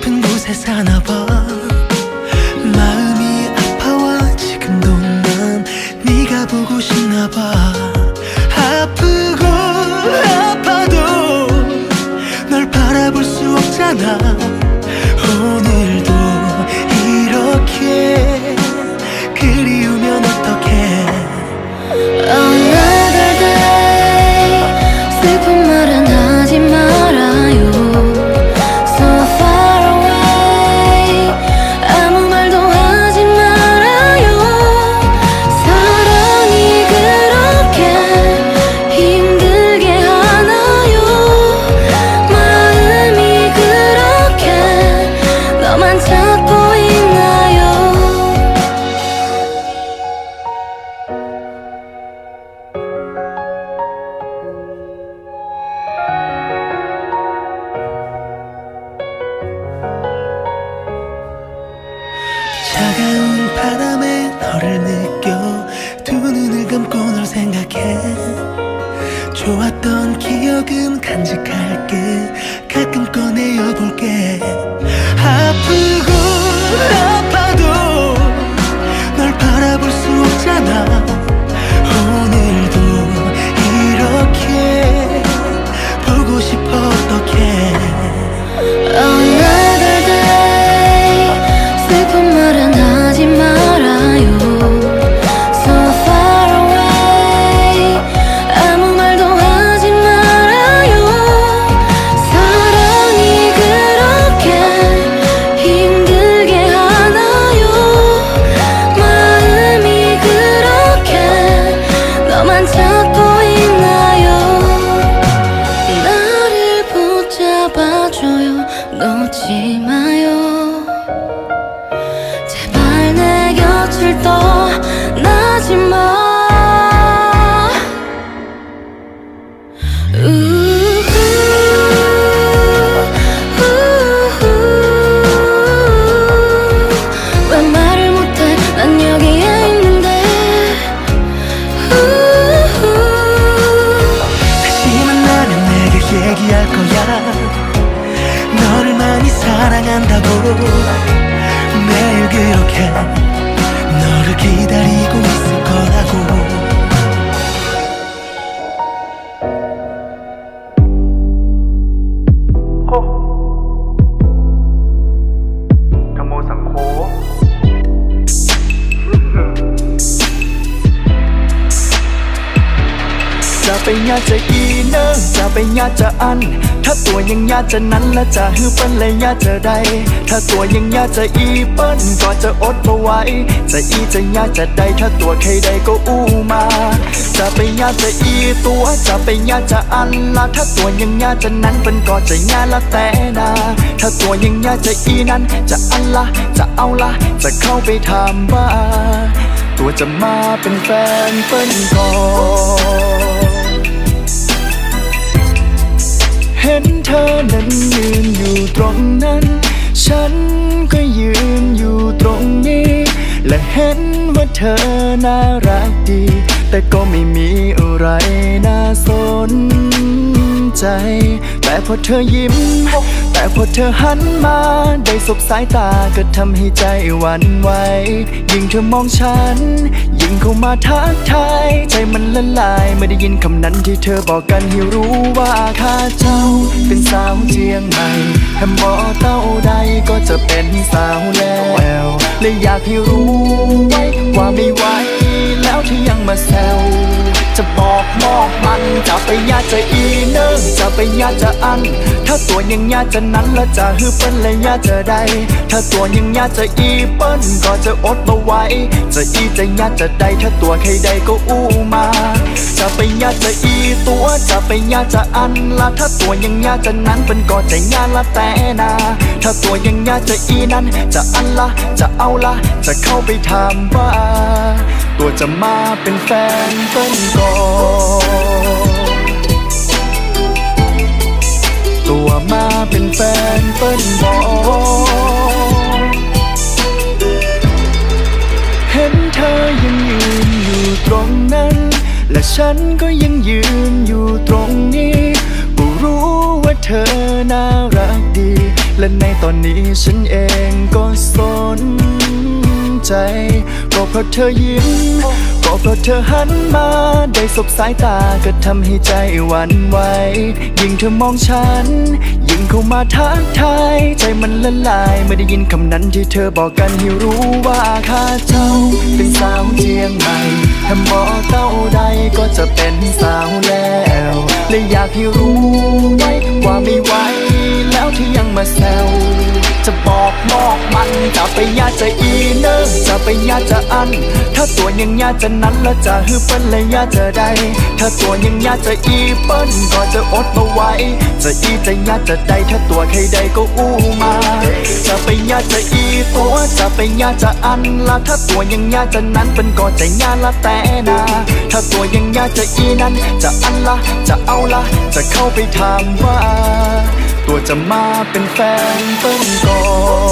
곳에 사나봐. 마음이 아파와 지금도 난 네가 보고 싶나봐 차가운 바람에 너를 느껴 두 눈을 감고 널 생각해. 좋았던 기억은 간직할게. 가끔 꺼내어 볼게. 아프고 아파도 널 바라볼 수 없잖아 할 거야. 너를 많이 사랑한다고 매일 그렇게 너를 기다리고 있을 거라고 จะไปญาจะอีเนอจะไปญาจะอัน ถ้าตัวยังญาจะนั้นและจะฮือเปิ้นเลยญาจะใด ถ้าตัวยังญาจะอีเปิ้นก็จะอดบ่ไหวจะอีจะญาจะใด ถ้าตัวใครใดก็อู้มา จะไปญาจะอีตัวจะไปญาจะอันละถ้าตัวยังญาจะนั้นเปิ้นก็จะญาละแต่นาถ้าตัวยังญาจะอีนั้นจะอันละจะเอาละจะเข้าไปถามว่าตัวจะมาเป็นแฟนเปิ้นก่อน เห็นเธอนั้นยืนอยู่ตรงนั้น ฉันก็ยืนอยู่ตรงนี้ และเห็น เธอน่ารักดี แต่ก็ไม่มีอะไรน่าสนใจ แต่พอเธอยิ้ม แต่พอเธอหันมา ได้สบสายตาก็ทำให้ใจหวั่นไหว ยิ่งเธอมองฉัน ยิ่งเข้ามาทักทาย ใจมันละลายเมื่อได้ยินคำนั้นที่เธอบอกกันให้รู้ว่าข้าเจ้า เป็นสาวเจียงใหม่แค่อเต้าใดก็จะเป็นสาวแล้ว เลยอยากให้รู้ไว้ว่าไม่ไหวแล้วที่ยังมาแซว จะบอกมอกมัน จะไปญาติจะอีเนิ่งจะไปญาติจะอัน ถ้าตัวยังญาติจะนั้นแล้วจะฮือเปิ้นเลยญาติจะใดถ้าตัวยังญาติจะอีเปิ้นก็จะอดบ่ไหวจะอีจะญาติจะใดถ้าตัวใครใดก็อู้มา จะไปญาติจะอีตัวจะไปญาติจะอันละถ้าตัวยังญาติจะนั้นเป็นก็จะญาติละแต่นาถ้าตัวยังญาติจะอีนั้น จะอันละ จะเอาละ จะเข้าไปถามว่า ตัวจะมาเป็นแฟนเปิ้นก่อตัวมาเป็นแฟนเปิ้นบอกเห็นเธอยังยืนอยู่ตรงนั้น และฉันก็ยังยืนอยู่ตรงนี้ก็รู้ว่าเธอน่ารักดี และในตอนนี้ฉันเองก็สน ใจ ก็เพราะเธอยิ้ม ก็เพราะเธอหันมา ได้สบสายตาก็ทำให้ใจหวั่นไหว ยิ่งเธอมองฉัน ยิ่งเข้ามาทักทาย ใจมันละลายเมื่อได้ยินคำนั้นที่เธอบอกกันให้รู้ว่าข้าเจ้า เป็นสาวเจียงใหม่ถ้ามอเต้าใดก็จะเป็นสาวแล้วและอยากให้รู้ไว้ว่าไม่ไหวแล้วที่ยังมาแซว จะบอกบอกมันจะไปยาจะอีเนอจะไปยาจะอัน ถ้าตัวยังยาจะนั้นแล้วจะฮือเปิ้นเลยยาจะได้ถ้าตัวยังยาจะอีเปิ้นก็จะอดมาไว้ จะอีจะยาจะได้ถ้าตัวใครใดก็อู้มา จะไปยาจะอีตัวจะไปยาจะอันละถ้าตัวยังยาจะนั้นเป็นก็จะยาละแต่นาถ้าตัวยังยาจะอีนั้น จะอันละจะเอาละจะเข้าไปถามว่า ตัวจะมาเป็นแฟนต้องก่อน